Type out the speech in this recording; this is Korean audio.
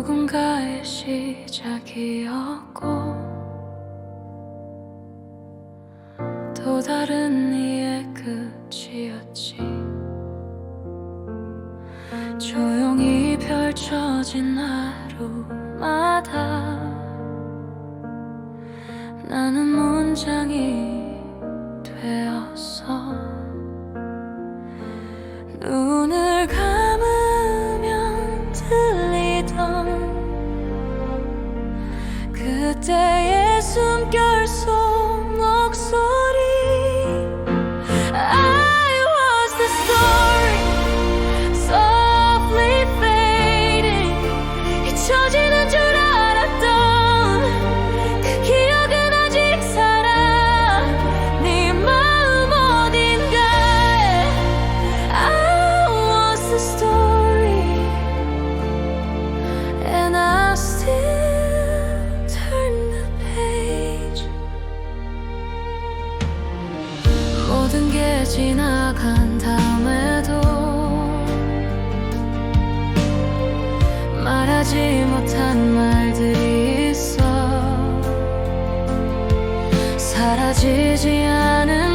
누군가의 시작이었고 또 다른 이의 끝이었지. 조용히 펼쳐진 하루마다 나는 문장이 되었어 그때의 숨결 모든 게 지나간 다음에도 말하지 못한 말들이 있어 사라지지 않아